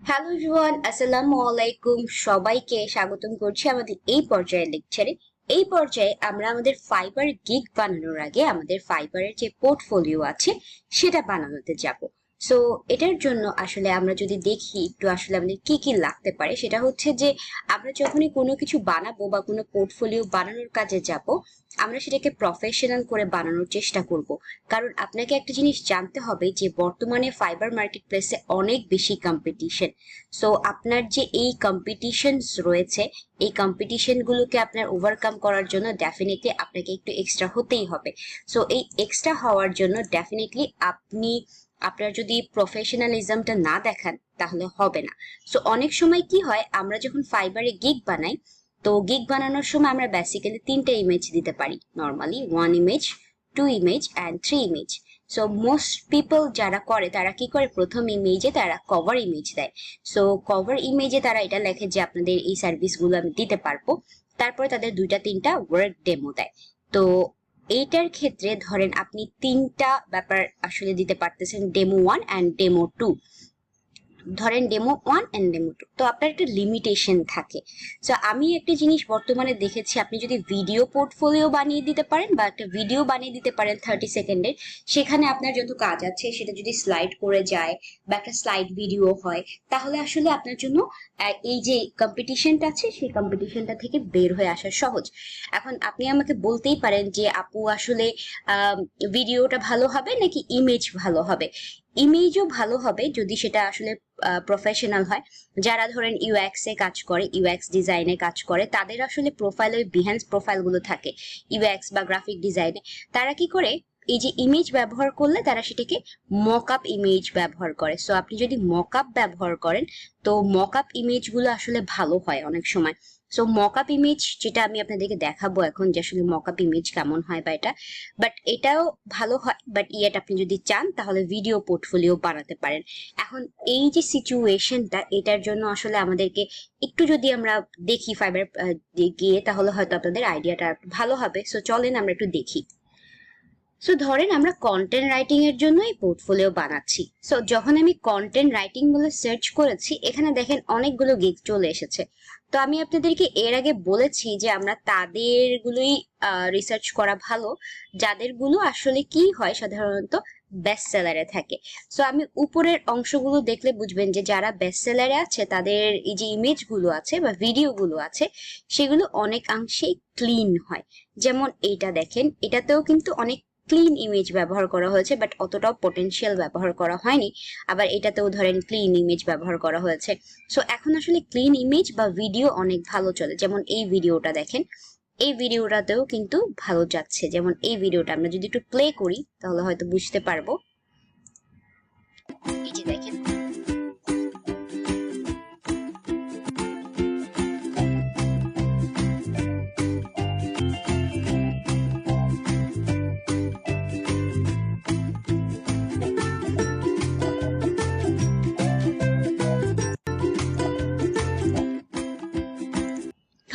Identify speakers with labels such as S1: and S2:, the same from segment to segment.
S1: Hello জুয়ান আসসালামু আলাইকুম সবাইকে স্বাগতম করছি আমাদের এই পর্যায়ের লেকচারে এই পর্যায়ে আমরা আমাদের ফাইবার গিগ বানানোর আগে আমাদের ফাইবারের যে পোর্টফোলিও আছে, সেটা বানানোতে যাব। সো এটার জন্য আসলে আমরা যদি দেখি একটু আসলে আমাদের কি কি লাগতে পারে, সেটা হচ্ছে যে আমরা যখনই কোনো কিছু বানাবো বা কোনো পোর্টফোলিও বানানোর কাজে যাব, আমরা সেটাকে প্রফেশনাল করে বানানোর চেষ্টা করব। কারণ আপনাকে একটা জিনিস জানতে হবে যে বর্তমানে ফাইবার মার্কেট প্লেসে অনেক বেশি কম্পিটিশন সো আপনার যে এই কম্পিটিশনস রয়েছে, এই কম্পিটিশনগুলোকে আপনার ওভারকাম করার জন্য ডেফিনেটলি আপনাকে একটু এক্সট্রা হতেই হবে। সো এই এক্সট্রা হওয়ার জন্য ডেফিনেটলি আপনি আপনার যদি প্রফেশনালিজমটা না দেখান, তাহলে হবে না। সো অনেক সময় কি হয়, আমরা যখন ফাইবারে গিগ বানাই, তো গিগ বানানোর সময় আমরা বেসিক্যালি তিনটে ইমেজ দিতে পারি। Normally one image two image and three image so most people যারা করে, তারা কি করে? প্রথম ইমেজে তারা কভার ইমেজ দেয়। সো কভার ইমেজে তারা এটা লেখে যে, আপনাদের এই সার্ভিসগুলো আমি দিতে পারব। তারপরে তাদের দুইটা, তিনটা ওয়ার্ক ডেমো দেয়। তো এইটার ক্ষেত্রে ধরেন আপনি তিনটা ব্যাপার আসলে দিতে পারতেছেন demo one and demo two ধরেন demo one and demo two তো আপনার একটা লিমিটেশন থাকে। সো আমি একটা জিনিস বর্তমানে দেখেছি, আপনি যদি ভিডিও পোর্টফোলিও বানিয়ে দিতে পারেন বা একটা ভিডিও বানিয়ে দিতে পারেন থার্টি সেকেন্ডের সেখানে আপনার যত কাজ আছে, সেটা যদি স্লাইড করে যায় বা একটা স্লাইড ভিডিও হয়, তাহলে আসলে আপনার জন্য এই যে কম্পিটিশনটা আছে, সেই কম্পিটিশনটা থেকে বের হয়ে আসা সহজ। এখন আপনি আমাকে বলতেই পারেন যে, আপু আসলে ভিডিওটা ভালো হবে নাকি ইমেজ ভালো হবে? ইমেজও ভালো হবে যদি সেটা আসলে প্রফেশনাল হয়। যারা ধরেন ইউএক্স এ কাজ করে ইউএক্স ডিজাইনে কাজ করে, তাদের আসলে প্রোফাইল ওই বিহ্যান্স প্রোফাইলগুলো থাকে। ইউএক্স বা গ্রাফিক ডিজাইনে তারা কি করে এই যে ইমেজ ব্যবহার করলে তারা সেটাকে মক আপ ইমেজ ব্যবহার করে। সো আপনি যদি মক আপ ব্যবহার করেন, তো মক আপ ইমেজগুলো আসলে ভালো হয় অনেক সময়। সো মক আপ ইমেজ যেটা আমি আপনাদেরকে দেখাবো এখন যে আসলে মক আপ ইমেজ কেমন হয় বা এটা বাট এটাও ভালো হয় বাট ইয়েট আপনি যদি চান, তাহলে ভিডিও পোর্টফোলিও বানাতে পারেন। এখন এই যে সিচুয়েশনটা এটার জন্য আসলে আমাদেরকে একটু যদি আমরা দেখি ফাইবার গিয়ে, তাহলে হয়তো আপনাদের আইডিয়াটা ভালো হবে। সো চলেন আমরা একটু দেখি। সো ধরেন আমরা কন্টেন্ট রাইটিং এর জন্য এই পোর্টফোলিও বানাচ্ছি। সো যখন আমি কন্টেন্ট রাইটিং বলে সার্চ করেছি, এখানে দেখেন অনেকগুলো গিগ চলে এসেছে। তো আমি আপনাদেরকে এর আগে বলেছি যে আমরা তাদেরগুলোই রিসার্চ করা ভালো। যাদেরগুলো আসলে কি হয় সাধারণত বেস্ট সেলারে থাকে। সো আমি উপরের অংশগুলো দেখলে বুঝবেন যে যারা বেস্ট সেলারে আছে, তাদের এই যে ইমেজগুলো আছে বা ভিডিওগুলো আছে, সেগুলো অনেকাংশেই ক্লিন হয়। যেমন এইটা দেখেন, এটাতেও কিন্তু অনেক ক্লিন ইমেজ ব্যবহার করা হয়েছে বাট অতটাও পটেনশিয়াল ব্যবহার করা হয়নি। আবার এটাতেও ধরেন ক্লিন ইমেজ ব্যবহার করা হয়েছে। সো এখন আসলে ক্লিন ইমেজ বা ভিডিও অনেক ভালো চলে। যেমন এই ভিডিওটা দেখেন, এই ভিডিওটাতেও কিন্তু ভালো যাচ্ছে। যেমন এই ভিডিওটা আমরা যদি একটু প্লে করি, তাহলে হয়তো বুঝতে পারব। এই যে দেখেন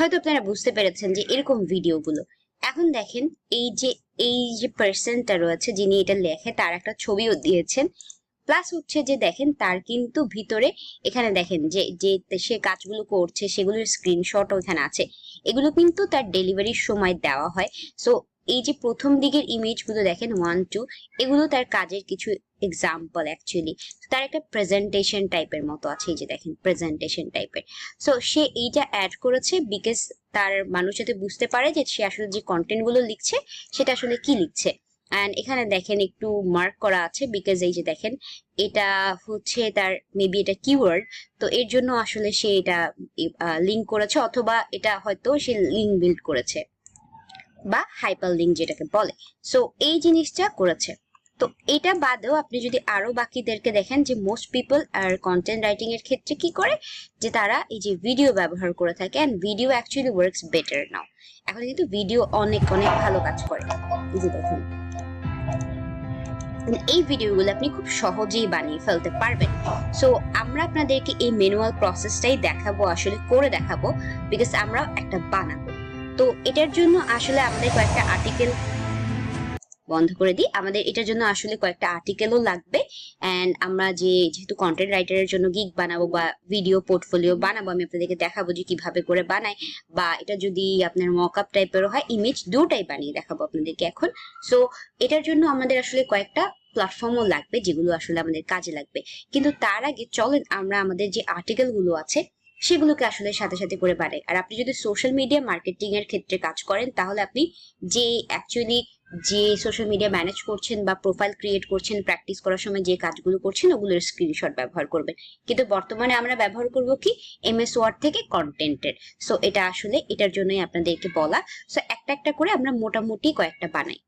S1: হয়তো আপনারা বুঝতে পেরেছেন যে এরকম ভিডিওগুলো। এখন দেখেন, এই যে এই যে পার্সনটা রয়েছে যিনি এটা লেখে, তার একটা ছবিও দিয়েছেন। প্লাস হচ্ছে যে দেখেন, তার কিন্তু ভিতরে এখানে দেখেন যে যে সে কাজগুলো করছে, সেগুলোর স্ক্রিনশটও এখানে আছে। এগুলো কিন্তু তার ডেলিভারির সময় দেওয়া হয়। সো এই যে প্রথম দিকের ইমেজগুলো দেখেন ওয়ান টু এগুলো তার কাজের কিছু এক্সাম্পল অ্যাকচুয়ালি তার একটা প্রেজেন্টেশন টাইপের মতো আছে, এই যে দেখেন প্রেজেন্টেশন টাইপের সো সে এইটা অ্যাড করেছে বিকজ তার মানুষ যাতে বুঝতে পারে যে সে আসলে যে কন্টেন্টগুলো লিখছে, সেটা আসলে কি লিখছে। অ্যান্ড এখানে দেখেন একটু মার্ক করা আছে বিকজ এই যে দেখেন, এটা হচ্ছে তার মেবি এটা কিওয়ার্ড তো এর জন্য আসলে সে এটা লিঙ্ক করেছে অথবা এটা হয়তো সে লিঙ্ক বিল্ড করেছে। বা হাইপার লিঙ্ক যেটাকে বলে। সো এই জিনিসটা করেছে। তো এটা বাদেও আপনি যদি আরও বাকিদেরকে দেখেন যে মোস্ট পিপল আর কন্টেন্ট রাইটিং এর ক্ষেত্রে কি করে? যে তারা এই যে ভিডিও ব্যবহার করে থাকে and video actually works better now এখন কিন্তু ভিডিও অনেক অনেক ভালো কাজ করে। এই যে দেখুন। মানে এই ভিডিওগুলো আপনি খুব সহজেই বানিয়ে ফেলতে পারবেন। সো আমরা আপনাদেরকে এই ম্যানুয়াল প্রসেসটাই দেখাবো, আসলে করে দেখাবো বিকজ আমরা একটা বানাবো। তো এটার জন্য আসলে আমাদের কয়েকটা আর্টিকেল বন্ধ করে দিই। আমাদের এটার জন্য আসলে কয়েকটা আর্টিকেলও লাগবে। অ্যান্ড আমরা যে যেহেতু কন্টেন্ট রাইটারের জন্য গিগ বানাবো বা ভিডিও পোর্টফোলিও বানাবো, আমি আপনাদেরকে দেখাবো যে কীভাবে করে বানায় বা এটা যদি আপনার মকআপ টাইপেরও হয় ইমেজ দুটাই বানিয়ে দেখাবো আপনাদেরকে এখন। সো এটার জন্য আমাদের আসলে কয়েকটা প্ল্যাটফর্মও লাগবে যেগুলো আসলে আমাদের কাজে লাগবে। কিন্তু তার আগে চলেন আমরা আমাদের যে আর্টিকেলগুলো আছে সেগুলোকে আসলে সাথে সাথে করে বাড়াই আর আপনি যদি সোশ্যাল মিডিয়া মার্কেটিং এর ক্ষেত্রে কাজ করেন, তাহলে আপনি যে অ্যাকচুয়ালি যে সোশ্যাল মিডিয়া ম্যানেজ করছেন বা প্রোফাইল ক্রিয়েট করছেন প্র্যাকটিস করার সময় যে কাজগুলো করছেন, ওগুলোর স্ক্রিনশট ব্যবহার করবেন। কিন্তু বর্তমানে আমরা ব্যবহার করব কি? এমএস ওয়ার্ড থেকে কন্টেন্টের সো এটা আসলে এটার জন্যই আপনাদেরকে বলা। সো একটা একটা করে আমরা মোটামুটি কয়েকটা বানাই।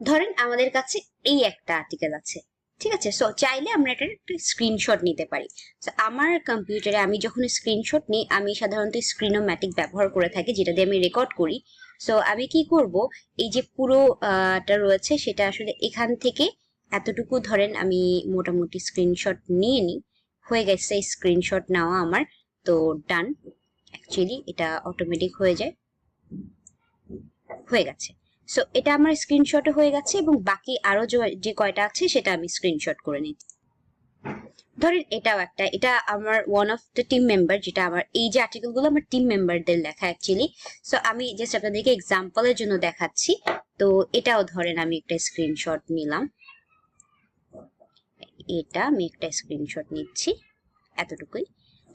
S1: ধরেন আমাদের কাছে এই একটা আর্টিকেল আছে। ঠিক আছে? সো চাইলে আমরা এটার একটা স্ক্রিনশট নিতে পারি। So, আমার কম্পিউটারে আমি যখন স্ক্রিনশট নিই আমি সাধারণত স্ক্রিনোম্যাটিক ব্যবহার করে থাকি যেটা দিয়ে আমি রেকর্ড করি। সো আমি কি করব? এই যে পুরো টা রয়েছে সেটা আসলে এখান থেকে এতটুকু ধরেন আমি মোটামুটি স্ক্রিনশট নিয়ে নিই। হয়ে গেছে স্ক্রিনশট নেওয়া আমার। তো ডান অ্যাকচুয়ালি এটা অটোমেটিক হয়ে যায়। হয়ে গেছে। সো এটা আমার স্ক্রিনশট হয়ে গেছে এবং বাকি আরও যে- কয়টা আছে সেটা আমি স্ক্রিনশট করে নিচ্ছি। ধরেন এটাও একটা, এটা আমার one of the team member যেটা আমার, এই যে আর্টিকেলগুলো আমার টিম মেম্বারদের লেখা অ্যাকচুয়ালি সো আমি জাস্ট আপনাদেরকে এক্সাম্পলের জন্য দেখাচ্ছি। তো এটাও ধরেন আমি একটা স্ক্রিনশট নিলাম। এটা আমি একটা স্ক্রিনশট নিচ্ছি, এতটুকুই।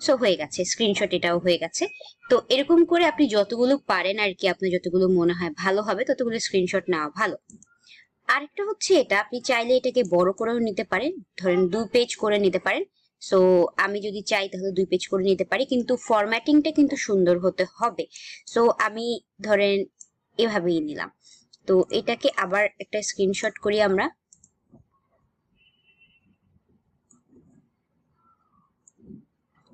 S1: সো হয়ে গেছে স্ক্রিনশট এটাও হয়ে গেছে। তো এরকম করে আপনি যতগুলো পারেন আর কি আপনার যতগুলো মনে হয় ভালো হবে, ততগুলো স্ক্রিনশট নেওয়া ভালো। আরেকটা হচ্ছে এটা, আপনি চাইলে এটাকে বড় করেও নিতে পারেন, ধরেন দুই পেজ করে নিতে পারেন। সো আমি যদি চাই তাহলে দুই পেজ করে নিতে পারি, কিন্তু ফরম্যাটিংটা কিন্তু সুন্দর হতে হবে। সো আমি ধরেন এভাবেই নিলাম। তো এটাকে আবার একটা স্ক্রিনশট করি আমরা।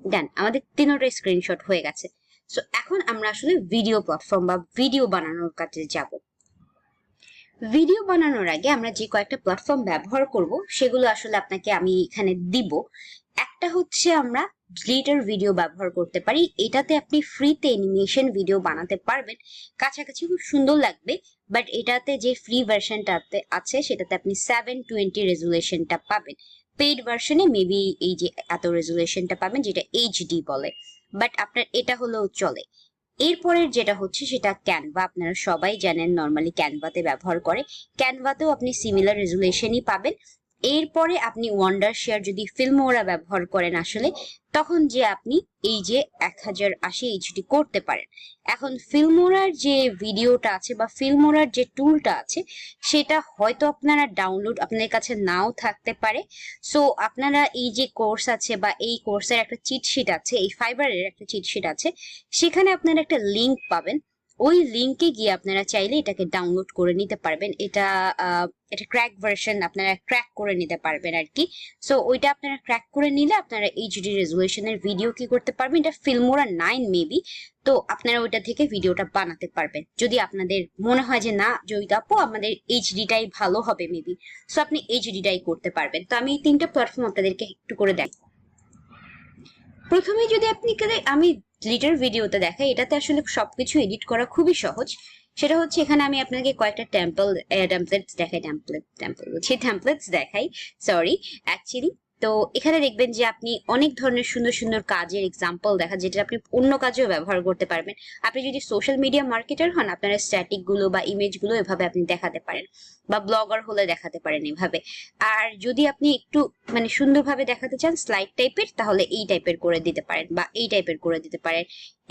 S1: ডান আমাদের তিনোটা স্ক্রিনশট হয়ে গেছে। সো এখন আমরা আসলে ভিডিও প্ল্যাটফর্ম বা ভিডিও বানানোর কাজে যাব। ভিডিও বানানোর আগে আমরা যে কয়েকটা প্ল্যাটফর্ম ব্যবহার করব, সেগুলো আসলে আপনাকে আমি এখানে দিব। একটা হচ্ছে আমরা গ্লিটার ভিডিও ব্যবহার করতে পারি। এটাতে আপনি ফ্রিতে অ্যানিমেশন ভিডিও বানাতে পারবেন। কাছাকাছি খুব সুন্দর লাগবে বাট এটাতে যে ফ্রি ভার্সনটাতে আছে, সেটাতে আপনি সেভেন টোয়েন্টি রেজুলেশনটা পাবেন। পেইড ভার্সনে মেবি এই যে এত রেজুলেশনটা পাবেন যেটা এইচডি বলে। বাট আপনার এটা হলেও চলে। এরপরের যেটা হচ্ছে সেটা ক্যানভা আপনারা সবাই জানেন নর্মালি ক্যানভাতে ব্যবহার করে। ক্যানভাতেও আপনি সিমিলার রেজুলেশনই পাবেন। এরপরে আপনি ওয়ান্ডার শেয়ার যদি ফিল্মোরা ব্যবহার করেন আসলে, তখন যে আপনি এই যে এক হাজার আশি এইচডি করতে পারেন। এখন ফিল্মোরার যে ভিডিওটা আছে বা ফিল্মোরার যে টুলটা আছে, সেটা হয়তো আপনারা ডাউনলোড আপনাদের কাছে নাও থাকতে পারে। সো আপনারা এই যে কোর্স আছে বা এই কোর্সের একটা চিটশিট আছে, এই ফাইবারের একটা চিটশিট আছে, সেখানে আপনারা একটা লিংক পাবেন। ওই লিংকে গিয়ে আপনারা চাইলে এটাকে ডাউনলোড করে নিতে পারবেন। এটা এটা ক্র্যাক ভার্সন আপনারা ক্র্যাক করে নিতে পারবেন আর কি সো ওইটা আপনারা ক্র্যাক করে নিলে আপনারা এইচডি রেজুলেশনের ভিডিও কি করতে পারবেন? এটা ফিল্মোরা নাইন মেবি তো আপনারা ওইটা থেকে ভিডিওটা বানাতে পারবেন। যদি আপনাদের মনে হয় যে না জয়িতা আপু, আমাদের এইচডিটাই ভালো হবে মেবি সো আপনি এইচডিটাই করতে পারবেন। তো আমি এই তিনটা প্ল্যাটফর্ম আপনাদেরকে একটু করে দেখ প্রথমে যদি আপনি আমি লিটার ভিডিওতে দেখাই এটাতে আসলে সবকিছু এডিট করা খুবই সহজ। সেটা হচ্ছে এখানে আমি আপনাকে কয়েকটা টেম্পল টেমপ্লেটস দেখাই টেম্পলেট টেম্পল বলছি টেম্পলেটস দেখাই। সরি অ্যাকচুয়ালি তো এখানে দেখবেন যে আপনি অনেক ধরনের সুন্দর সুন্দর কাজের এক্সাম্পল দেখা, যেটা আপনি অন্য কাজেও ব্যবহার করতে পারবেন। আপনি যদি সোশ্যাল মিডিয়া মার্কেটার হন, আপনার স্ট্যাটিকগুলো বা ইমেজগুলো এভাবে আপনি দেখাতে পারেন বা ব্লগার হলে দেখাতে পারেন এভাবে। আর যদি আপনি একটু মানে সুন্দরভাবে দেখাতে চান স্লাইড টাইপের তাহলে এই টাইপের করে দিতে পারেন বা এই টাইপের করে দিতে পারেন,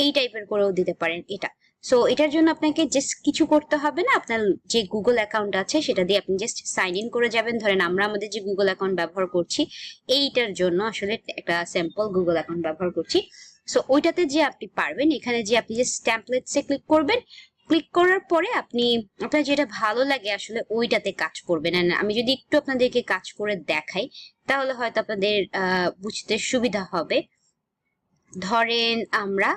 S1: এই টাইপের করেও দিতে পারেন এটা। সো এটার জন্য আপনাকে জাস্ট কিছু করতে হবে না। আপনার যে গুগল অ্যাকাউন্ট আছে, সেটা দিয়ে আপনি জাস্ট সাইন ইন করে যাবেন। ধরেন, আমরা আমাদের যে গুগল অ্যাকাউন্ট ব্যবহার করছি, এইটার জন্য আসলে একটা স্যাম্পল গুগল অ্যাকাউন্ট ব্যবহার করছি। সো ওইটাতে যে আপনি পারবেন, এখানে যে আপনি যে স্ট্যাম্পলেটসে ক্লিক করবেন ক্লিক করার পরে আপনি, আপনার যেটা ভালো লাগে আসলে ওইটাতে কাজ করবেন আমি যদি একটু আপনাদেরকে কাজ করে দেখাই, তাহলে হয়তো আপনাদের বুঝতে সুবিধা হবে। ধরেন আমরা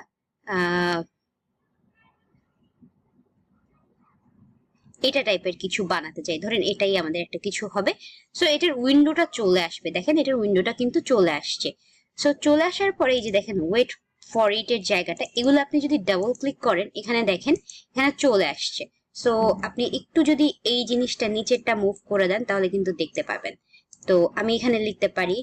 S1: এটা টাইপের কিছু বানাতে চাই। ধরেন এটাই আমাদের একটা কিছু হবে। সো এটার উইন্ডোটা চলে আসবে। দেখেন, এটার উইন্ডোটা কিন্তু চলে আসছে। সো চলে আসার পরে এই যে দেখেন ওয়েট ফর ইট এর জায়গাটা, এগুলো আপনি যদি ডাবল ক্লিক করেন, এখানে দেখেন, এখানে চলে আসছে। সো আপনি একটু যদি এই জিনিসটা নিচেরটা মুভ করে দেন, তাহলে কিন্তু দেখতে পাবেন। তো, আমি এখানে লিখতে পারি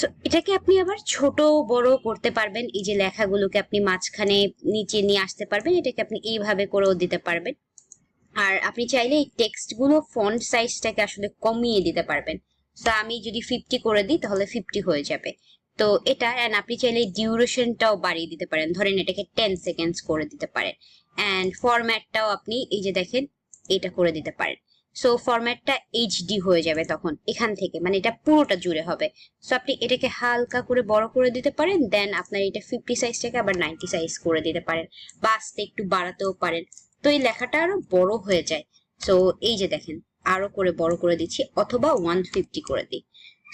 S1: So, এটাকে আপনি আবার ছোট বড় করতে পারবেন। এই যে লেখাগুলোকে আপনি মাঝখানে নিচে নিয়ে আসতে পারবেন। এটাকে আপনি এইভাবে করেও দিতে পারবেন। আর আপনি চাইলে এই টেক্সটগুলো ফন্ট সাইজটাকে আসলে কমিয়ে দিতে পারবেন। তো আমি যদি ফিফটি করে দিই তাহলে ফিফটি হয়ে যাবে। তো এটা অ্যান্ড আপনি চাইলে ডিউরেশনটাও বাড়িয়ে দিতে পারেন। ধরেন এটাকে টেন সেকেন্ডস করে দিতে পারেন। অ্যান্ড ফরম্যাটটাও আপনি এই যে দেখেন এটা করে দিতে পারেন। সো ফরম্যাটটা এইচডি হয়ে যাবে তখন, এখান থেকে। মানে এটা পুরোটা জুড়ে হবে। সো আপনি এটাকে হালকা করে বড় করে দিতে পারেন দেন আপনার এটা ফিফটি সাইজটাকে আবার নাইনটি সাইজ করে দিতে পারেন বা আস্তে একটু বাড়াতেও পারেন। তো এই লেখাটা আরও বড় হয়ে যায়। সো এই যে দেখেন, আরও করে বড় করে দিচ্ছি, অথবা ওয়ান ফিফটি করে দিই।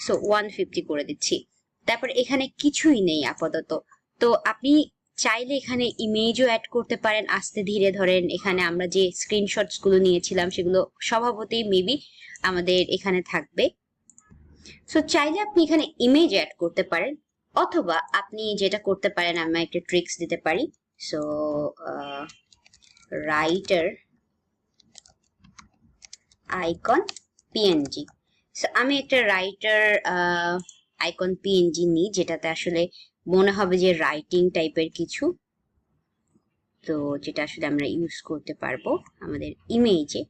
S1: সো ওয়ান ফিফটি করে দিচ্ছি। তারপর এখানে কিছুই নেই আপাতত। তো আপনি চাইলে এখানে ইমেজও অ্যাড করতে পারেন, আস্তে ধীরে ধরেন। এখানে আমরা যে স্ক্রিনশটসগুলো নিয়েছিলাম, সেগুলো স্বভাবতই মেবি আমাদের এখানে থাকবে। সো চাইলে আপনি এখানে ইমেজ অ্যাড করতে পারেন, অথবা আপনি যেটা করতে পারেন আমি একটা ট্রিক্স দিতে পারি। So writer icon PNG so আমি একটা রাইটার আইকন পিএনজি নিই, যেটাতে আসলে মনে হবে যে রাইটিং টাইপের কিছু। তো যেটা আসলে আমরা ইউজ করতে পারব আমাদের ইমেজে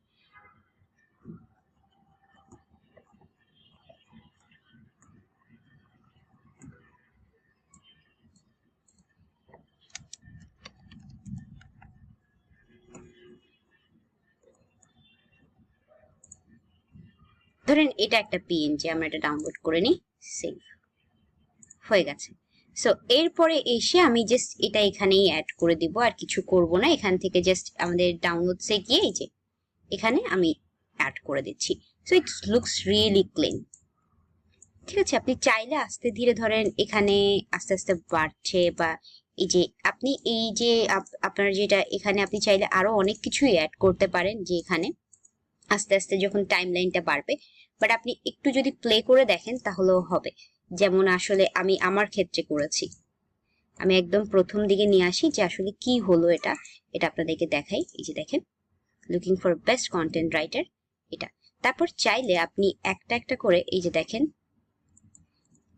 S1: ধরেন এটা একটা পিএনজি আমরা এটা ডাউনলোড করে নিই সেভ হয়ে গেছে। সো এরপরে এসে আমি জাস্ট এটা এখানেই অ্যাড করে দিব, আর কিছু করব না। এখান থেকে জাস্ট আমাদের ডাউনলোডসে গিয়ে এই যে, এখানে আমি অ্যাড করে দিচ্ছি। So it looks really clean ঠিক আছে? আপনি চাইলে আস্তে ধীরে ধরেন, এখানে আস্তে আস্তে বাড়ছে বা এই যে, আপনি এই যে আপনার যেটা এখানে আপনি চাইলে আরও অনেক কিছুই অ্যাড করতে পারেন যে এখানে। আস্তে আস্তে যখন টাইম লাইনটা বাড়বে। বাট আপনি একটু যদি প্লে করে দেখেন, তাহলেও হবে। যেমন আসলে আমি আমার ক্ষেত্রে করেছি। আমি একদম প্রথম দিকে নিয়ে আসি যে আসলে কি হলো এটা এটা আপনাদেরকে দেখাই। এই যে দেখেন looking for best content writer এটা। তারপর চাইলে আপনি একটা একটা করে, এই যে দেখেন,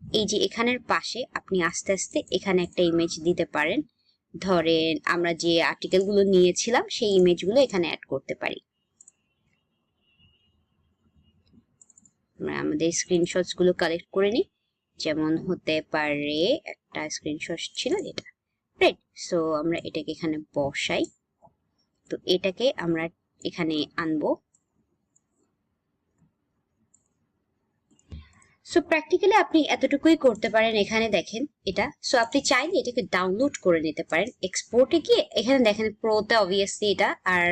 S1: এই যে এখানের পাশে আপনি আস্তে আস্তে এখানে একটা ইমেজ দিতে পারেন। ধরেন, আমরা যে আর্টিকেলগুলো নিয়েছিলাম, সেই ইমেজগুলো এখানে অ্যাড করতে পারি। আমরা আমাদের স্ক্রিনশটসগুলো কালেক্ট করে নিই। যেমন হতে পারে একটা স্ক্রিনশট ছিল এটা। রাইট সো আমরা এটাকে এখানে বসাই। তো এটাকে আমরা এখানে আনব। সো প্র্যাকটিক্যালি আপনি এতটুকুই করতে পারেন এখানে দেখেন এটা। সো আপনি চাইলে এটাকে ডাউনলোড করে নিতে পারেন। এক্সপোর্টে গিয়ে এখানে দেখেন প্রোতে অবভিয়াসলি এটা। আর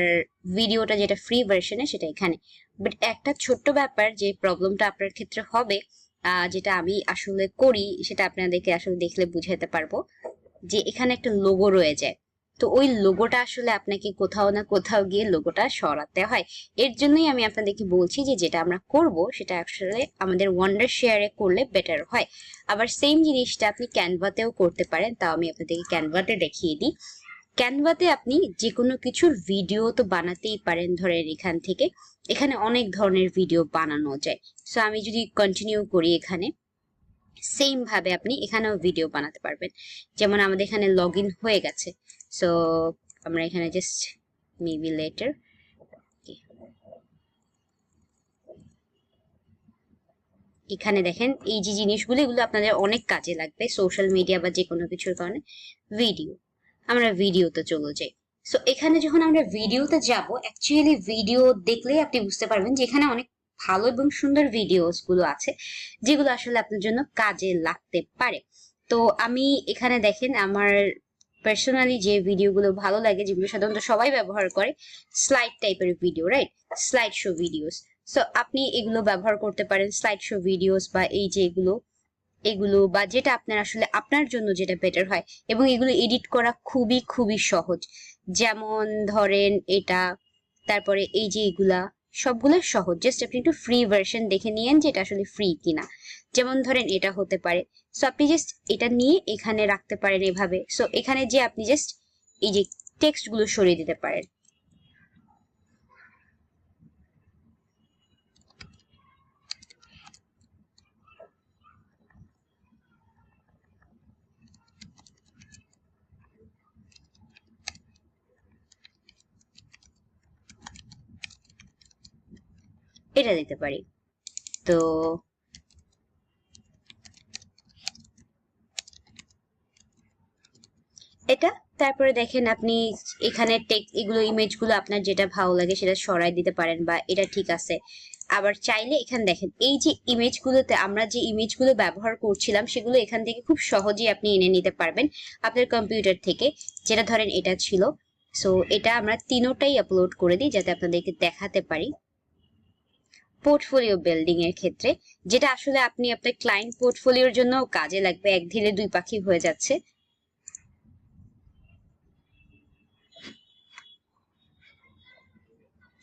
S1: ভিডিওটা যেটা ফ্রি ভার্সনে সেটা এখানে। বাট একটা ছোট্ট ব্যাপার যে প্রবলেমটা আপনার ক্ষেত্রে হবে যেটা আমি আসলে করি, সেটা আপনাদেরকে আসলে দেখলে বুঝাতে পারব যে এখানে একটা লোগো রয়ে যায়। তো ওই লোগোটা আসলে আপনাকে কোথাও না কোথাও গিয়ে লোগোটা সরাতে হয়। এর জন্যই আমি আপনাদেরকে বলছি যে যেটা আমরা করব, সেটা আসলে আমাদের ওয়ান্ডার শেয়ারে করলে বেটার হয়। আবার সেম জিনিসটা আপনি ক্যানভাতেও করতে পারেন, তাও আমি আপনাদেরকে ক্যানভাতে দেখিয়ে দিই। ক্যানভাতে আপনি যে কোনো কিছুর ভিডিও তো বানাতেই পারেন ধরেন এখান থেকে। এখানে অনেক ধরনের ভিডিও বানানো যায়। সো আমি যদি কন্টিনিউ করি এখানে সেম ভাবে আপনি এখানেও ভিডিও বানাতে পারবেন। যেমন আমাদের এখানে লগ হয়ে গেছে। সো আমরা এখানে জাস্ট মেবি লেটার এখানে দেখেন, এই যে জিনিসগুলো, এগুলো আপনাদের অনেক কাজে লাগবে সোশ্যাল মিডিয়া বা যে কোনো কিছুর কারণে। ভিডিও আমরা ভিডিওতে চলে যাই। সো এখানে যখন আমরা ভিডিওতে যাব অ্যাকচুয়ালি ভিডিও দেখলেই আপনি বুঝতে পারবেন যে এখানে অনেক ভালো এবং সুন্দর ভিডিওসগুলো আছে, যেগুলো আসলে আপনার জন্য কাজে লাগতে পারে। তো আমি এখানে দেখেন, আমার পার্সোনালি যে ভিডিওগুলো ভালো লাগে, যেগুলো সাধারণত সবাই ব্যবহার করে স্লাইড টাইপের video right slide show videos so আপনি এগুলো ব্যবহার করতে পারেন স্লাইড শো ভিডিওস বা এই যে এগুলো। এগুলো বা যেটা আপনার আসলে আপনার জন্য যেটা বেটার হয় এবং এগুলো এডিট করা খুবই খুবই সহজ। যেমন ধরেন এটা, তারপরে এই যে এগুলা, সবগুলো সহজ। জাস্ট আপনি একটু ফ্রি ভার্সন দেখে নিয়েন যে এটা আসলে ফ্রি কিনা। যেমন ধরেন এটা হতে পারে। সো আপনি জাস্ট এটা নিয়ে এখানে রাখতে পারেন এভাবে। সো এখানে যে আপনি জাস্ট এই যে টেক্সটগুলো সরিয়ে দিতে পারেন। এটা দিতে পারি। তো এটা, তারপরে দেখেন আপনি এখানে টেক, এগুলো ইমেজগুলো আপনার যেটা ভালো লাগে সেটা সরাই দিতে পারেন বা এটা ঠিক আছে। আবার চাইলে এখানে দেখেন, এই যে ইমেজগুলোতে আমরা যে ইমেজগুলো ব্যবহার করছিলাম সেগুলো এখান থেকে খুব সহজেই আপনি এনে নিতে পারবেন আপনার কম্পিউটার থেকে, যেটা ধরেন এটা ছিল। সো এটা আমরা তিনোটাই আপলোড করে দিই যাতে আপনাদেরকে দেখাতে পারি। পোর্টফোলিও বিল্ডিং এর ক্ষেত্রে, যেটা আসলে আপনি আপনার ক্লায়েন্ট পোর্টফোলিওর জন্য কাজে লাগবে, এক ঢিলে দুই পাখি হয়ে যাচ্ছে।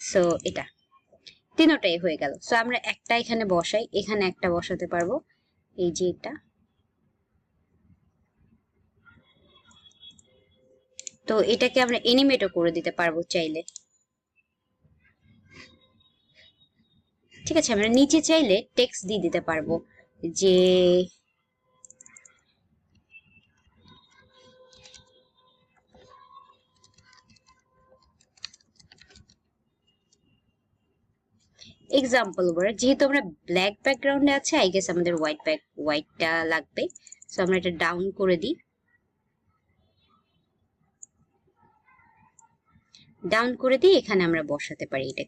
S1: সো এটা। তিনোটাই হয়ে গেল। সো আমরা একটা এখানে বসাই, এখানে একটা বসাতে পারব। এই যে এটা। তো এটাকে আমরা এনিমেটও করে দিতে পারব চাইলে। ঠিক আছে, আমরা নিচে চাইলে টেক্সট দিয়ে দিতে পারব যে এক্সাম্পল ওয়ার্ড যেহেতু আমরা ব্ল্যাক ব্যাকগ্রাউন্ডে আছে আই গেস আমাদের হোয়াইট ব্যাক হোয়াইটটা লাগবে। সো আমরা এটা ডাউন করে দিই। ডাউন করে দিই এখানে আমরা বসাতে পারি এটা।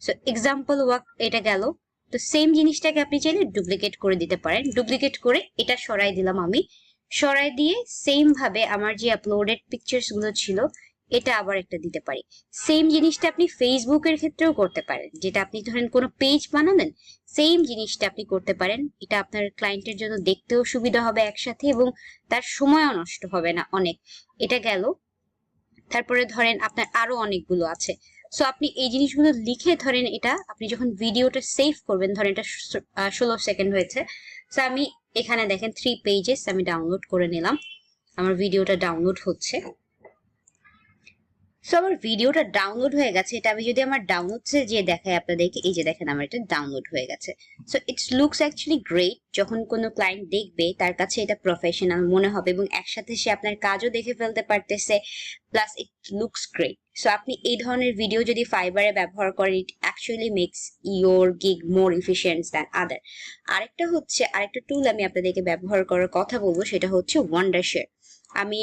S1: সো এক্সাম্পল ওয়ার্ক এটা গেল। তো সেম জিনিসটাকে আপনি চাইলে ডুপ্লিকেট করে দিতে পারেন। ডুপ্লিকেট করে এটা সরাই দিলাম আমি। সরাই দিয়ে সেম ভাবে আমার যে আপলোডেড পিকচার্সগুলো ছিল, এটা আবার একটা দিতে পারি। সেম জিনিসটা আপনি ফেসবুকের ক্ষেত্রেও করতে পারেন। যেটা আপনি ধরেন কোনো পেজ বানালেন সেম জিনিসটা আপনি করতে পারেন। এটা আপনার ক্লায়েন্টের জন্য দেখতেও সুবিধা হবে একসাথে এবং তার সময়ও নষ্ট হবে না অনেক। এটা গেল। তারপরে ধরেন আপনার আরও অনেকগুলো আছে। সো আপনি এই জিনিসগুলো লিখে ধরেন এটা, আপনি যখন ভিডিওটা সেভ করবেন, ধরেন এটা ষোলো সেকেন্ড হয়েছে। সো আমি এখানে দেখেন থ্রি পেজেস আমি ডাউনলোড করে নিলাম। আমার ভিডিওটা ডাউনলোড হচ্ছে। সো আমার ভিডিওটা ডাউনলোড হয়ে গেছে। এটা আমি যদি আমার ডাউনলোডসে যে দেখাই আপনাদেরকে, এই যে দেখেন আমার এটা ডাউনলোড হয়ে গেছে। So it's looks actually great যখন কোনো ক্লায়েন্ট দেখবে, তার কাছে এটা প্রফেশনাল মনে হবে এবং একসাথে সে আপনার কাজও দেখে ফেলতে পারতেছে plus it looks great so আপনি এই ধরনের ভিডিও যদি ফাইবারে ব্যবহার করেন it actually makes your gig more efficient than other আরেকটা হচ্ছে, আরেকটা টুল আমি আপনাদেরকে ব্যবহার করার কথা বলব, সেটা হচ্ছে ওয়ান্ডার শেয়ার আমি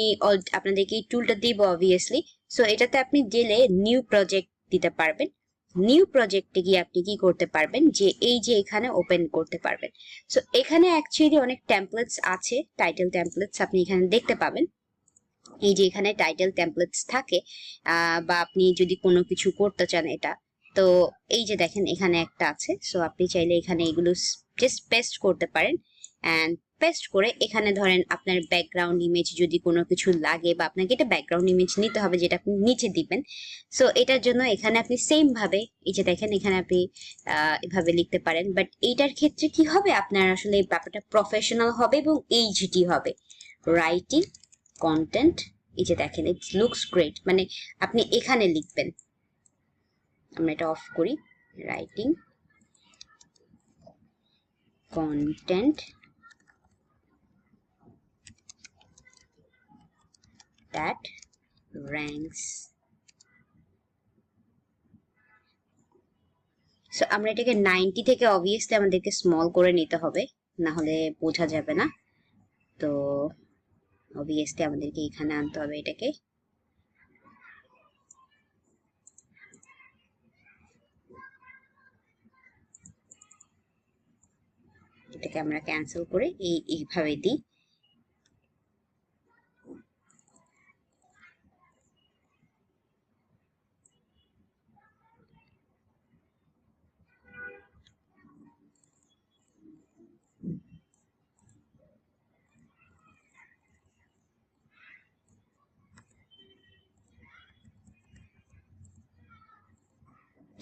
S1: আপনাদেরকে এই টুলটা দিব অবভিয়াসলি সো এটাতে আপনি গেলে নিউ প্রজেক্ট দিতে পারবেন। নিউ প্রজেক্টে গিয়ে আপনি কি করতে পারবেন? যে এই যে এখানে ওপেন করতে পারবেন। সো এখানে অ্যাকচুয়ালি অনেক টেমপ্লেটস আছে। টাইটেল টেমপ্লেটস আপনি এখানে দেখতে পাবেন। এই যে এখানে টাইটেল টেমপ্লেটস থাকে বা আপনি যদি কোনো কিছু করতে চান এটা, তো এই যে দেখেন এখানে একটা আছে। সো আপনি চাইলে এখানে এগুলো জাস্ট পেস্ট করতে পারেন। অ্যান্ড পেস্ট করে এখানে ধরেন আপনার ব্যাকগ্রাউন্ড ইমেজ যদি কোনো কিছু লাগে বা আপনাকে এটা ব্যাকগ্রাউন্ড ইমেজ নিতে হবে যেটা আপনি নিচে দিবেন। সো এটার জন্য এখানে আপনি সেম ভাবে, এই যে দেখেন এখানে আপনি এভাবে লিখতে পারেন। বাট এইটার ক্ষেত্রে কি হবে? আপনার আসলে ব্যাপারটা প্রফেশনাল হবে এবং এইচডি হবে। রাইটিং কন্টেন্ট এই যে দেখেন ইট লুকস গ্রেট মানে আপনি এখানে লিখবেন। আমরা এটা অফ করি। Writing content that ranks. So আমরা এটাকে নাইনটি থেকে অবভিয়াসলি আমাদেরকে স্মল করে নিতে হবে না হলে বোঝা যাবে না। তো অবভিয়াসলি আমাদেরকে এখানে আনতে হবে এটাকে। এটাকে আমরা ক্যান্সেল করে এই, এইভাবে দিই।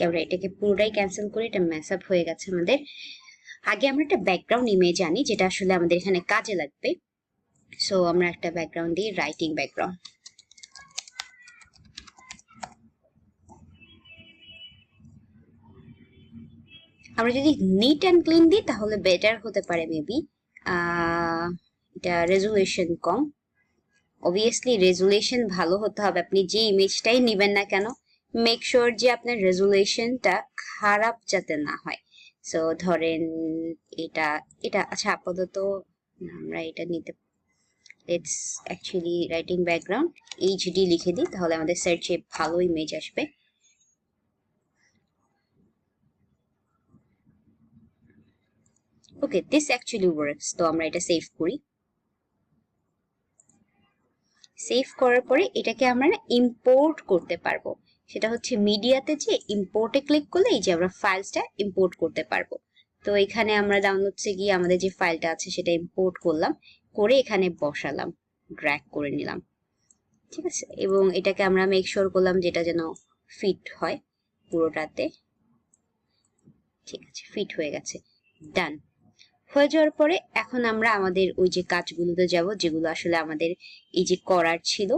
S1: আমরা এটাকে পুরোটাই ক্যান্সেল করে এটা ম্যাস আপ হয়ে গেছে আমাদের। আগে আমরা একটা ব্যাকগ্রাউন্ড ইমেজ আনি, যেটা আসলে আমাদের এখানে কাজে লাগবে। সো আমরা একটা ব্যাকগ্রাউন্ড দিই রাইটিং ব্যাকগ্রাউন্ড আমরা যদি নিট অ্যান্ড ক্লিন দিই, তাহলে বেটার হতে পারে মেবি এটা রেজুলেশন কম। অবভিয়াসলি রেজুলেশন ভালো হতে হবে। আপনি যে ইমেজটাই নেবেন না কেন মেক শিওর যে আপনার রেজুলেশনটা খারাপ যাতে না হয়। সো ধরেন এটা এটা আচ্ছা আপাতত আমরা এটা নিতে it's actually writing background HD লিখে দিই, তাহলে আমাদের সার্চে ভালো ইমেজ আসবে। ওকে দিস অ্যাকচুয়ালি ওয়ার্কস তো আমরা এটা সেভ করি। সেভ করার পরে এটাকে আমরা ইম্পোর্ট করতে পারব। সেটা হচ্ছে মিডিয়াতে যে ইম্পোর্টে ক্লিক করলে এই যে আমরা ফাইলসটা ইম্পোর্ট করতে পারব। তো এখানে আমরা ডাউনলোডসে গিয়ে আমাদের যে ফাইলটা আছে সেটা ইম্পোর্ট করলাম, করে এখানে বসালাম ড্র্যাগ করে নিলাম। ঠিক আছে? এবং এটাকে আমরা মেক শিওর করলাম যেটা যেন ফিট হয় পুরোটাতে। ঠিক আছে ফিট হয়ে গেছে। ডান হয়ে যাওয়ার পরে এখন আমরা আমাদের ওই যে কাজগুলোতে যাব, যেগুলো আসলে আমাদের এই যে করার ছিল।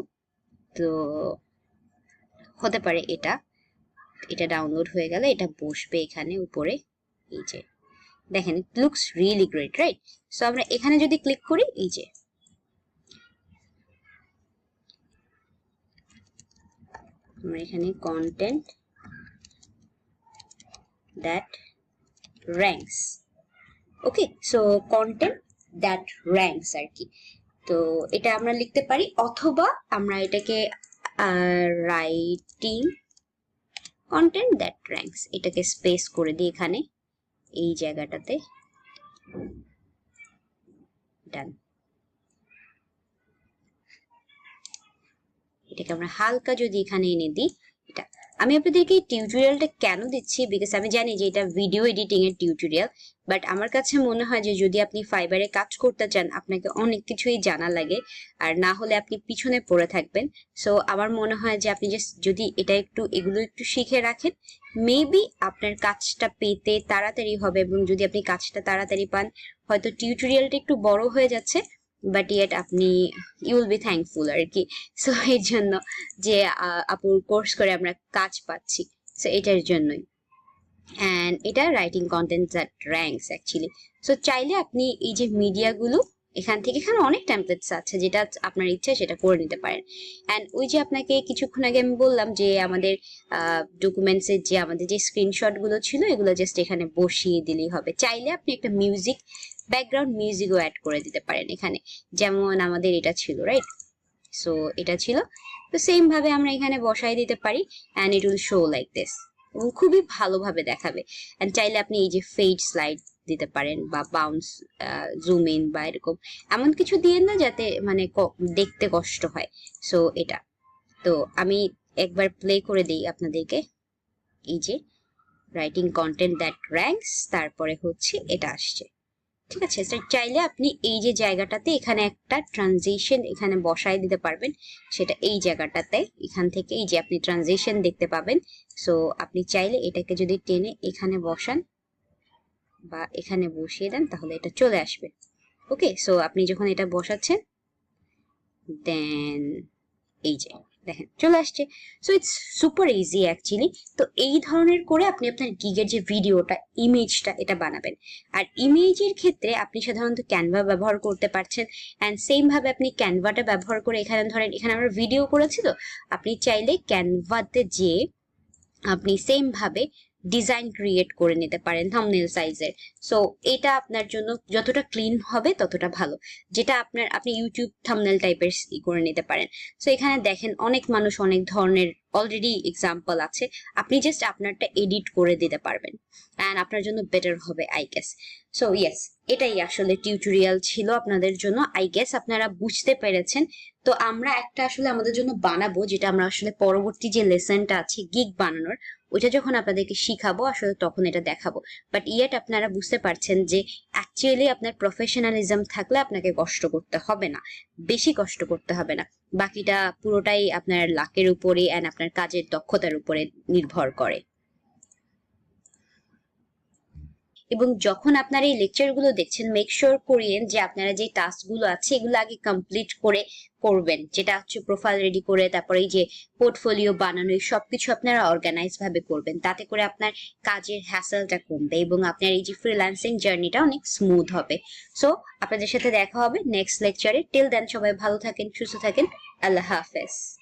S1: তো হতে পারে এটা। এটা ডাউনলোড হয়ে গেলে এটা বসবে এখানে উপরে এই যে দেখেন it looks really great right so আমরা এখানে যদি ক্লিক করি এই যে আমরা এখানে content that ranks okay so content that ranks আর কি। তো, এটা আমরা লিখতে পারি, অথবা আমরা এটাকে রাইটিং কন্টেন্ট দ্যাট র্যাঙ্কস এটাকে স্পেস করে দিই এখানে। এই জায়গাটাতে। ডান এটাকে আমরা হালকা যদি এখানে এনে দিই আমি আপনাদেরকে এই টিউটোরিয়ালটা কেন দিচ্ছি? বিকজ আমি জানি যে এটা ভিডিও এডিটিং এর টিউটোরিয়াল বাট আমার কাছে মনে হয় যে যদি আপনি ফাইবারে কাজ করতে চান, আপনাকে অনেক কিছুই জানা লাগে, আর না হলে আপনি পিছনে পড়ে থাকবেন। সো আমার মনে হয় যে আপনি জাস্ট যদি এটা একটু, এগুলো একটু শিখে রাখেন মেবি আপনার কাজটা পেতে তাড়াতাড়ি হবে, এবং যদি আপনি কাজটা তাড়াতাড়ি পান, হয়তো টিউটোরিয়ালটা একটু বড় হয়ে যাচ্ছে বাট ইয়েট আপনি ইউ উইল বি থ্যাঙ্কফুল আর কি। সো এর জন্য যে আপুর কোর্স করে আমরা কাজ পাচ্ছি সো এটার জন্যই। অ্যান্ড এটা writing content that ranks actually so চাইলে আপনি এই যে মিডিয়াগুলো এখান থেকে এখানে অনেক টেমপ্লেটস আছে, যেটা আপনার ইচ্ছা সেটা করে নিতে পারেন। অ্যান্ড ওই যে আপনাকে কিছুক্ষণ আগে আমি বললাম যে, আমাদের ডকুমেন্টসের যে, আমাদের যে স্ক্রিনশটগুলো ছিল, এগুলো জাস্ট এখানে বসিয়ে দিলেই হবে। চাইলে আপনি একটা মিউজিক ব্যাকগ্রাউন্ড মিউজিকও অ্যাড করে দিতে পারেন এখানে। যেমন আমাদের এটা ছিল রাইট সো এটা ছিল। তো সেম ভাবে আমরা এখানে বসাই দিতে পারি and it will show like this এবং খুবই ভালোভাবে দেখাবে। অ্যান্ড চাইলে আপনি এই যে ফেড স্লাইড দিতে পারেন বা বাউন্স জুম ইন বা এরকম। এমন কিছু দিয়ে না যাতে মানে দেখতে কষ্ট হয়। সো এটা। তো আমি একবার প্লে করে দিই আপনাদেরকে। এই যে রাইটিং কন্টেন্ট দ্যাট র্যাঙ্কস তারপরে হচ্ছে এটা আসছে। ঠিক আছে চাইলে আপনি এই যে জায়গাটাতে এখানে একটা ট্রানজিশন এখানে বসায় দিতে পারবেন। সেটা এই জায়গাটাতে, এখান থেকে এই যে আপনি ট্রানজিশন দেখতে পাবেন। সো আপনি চাইলে এটাকে যদি টেনে এখানে বসান বা এখানে বসিয়ে দেন, তাহলে এটা চলে আসবে। ওকে সো আপনি যখন এটা বসাচ্ছেন দেন এই যে দেখেন, চলে আসছে। So it's super easy actually তো এই ধরনের করে আপনি আপনার গিগের যে ভিডিওটা ইমেজটা এটা বানাবেন। আর ইমেজের ক্ষেত্রে আপনি সাধারণত ক্যানভা ব্যবহার করতে পারছেন। অ্যান্ড সেমভাবে আপনি ক্যানভাটা ব্যবহার করে এখানে ধরেন, এখানে আমরা ভিডিও করেছি তো, আপনি চাইলে ক্যানভাতে যে আপনি সেম ভাবে ডিজাইন ক্রিয়েট করে নিতে পারেন থামনেল সাইজের সো এটা আপনার জন্য যতটা ক্লিন হবে ততটা ভালো। যেটা আপনার, আপনি ইউটিউব থামনেল টাইপের করে নিতে পারেন। সো এখানে দেখেন অনেক মানুষ অনেক ধরনের অলরেডি এক্সাম্পল আছে। আপনি জাস্ট আপনারটা এডিট করে দিতে পারবেন। অ্যান্ড আপনার জন্য বেটার হবে আই গেস সো ইয়েস এটাই আসলে টিউটোরিয়াল ছিল আপনাদের জন্য। আই গেস আপনারা বুঝতে পেরেছেন। তো আমরা একটা আসলে আমাদের জন্য বানাবো, যেটা আমরা আসলে পরবর্তী যে লেসনটা আছে গিগ বানানোর, ওইটা যখন আপনাদেরকে শিখাবো, আসলে তখন এটা দেখাবো। বাট ইয়েট আপনারা বুঝতে পারছেন যে অ্যাকচুয়ালি আপনার প্রফেশনালিজম থাকলে আপনাকে কষ্ট করতে হবে না। বেশি কষ্ট করতে হবে না। বাকিটা পুরোটাই আপনার লাকের উপরে অ্যান্ড আপনার কাজের দক্ষতার উপরে নির্ভর করে। এবং যখন আপনারা এই লেকচারগুলো দেখছেন মেক শিওর করিয়েন যে আপনারা যে টাস্কগুলো আছে, এগুলো আগে কমপ্লিট করে করবেন। যেটা হচ্ছে প্রোফাইল রেডি করে, তারপরে এই যে পোর্টফোলিও বানানো, এই সবকিছু আপনারা অর্গানাইজ ভাবে করবেন। তাতে করে আপনার কাজের হ্যাসেলটা কমবে এবং আপনার এই যে ফ্রিল্যান্সিং জার্নিটা অনেক স্মুথ হবে। সো আপনাদের সাথে দেখা হবে নেক্সট লেকচারে টিল দেন সবাই ভালো থাকেন, সুস্থ থাকেন। আল্লাহ হাফেজ।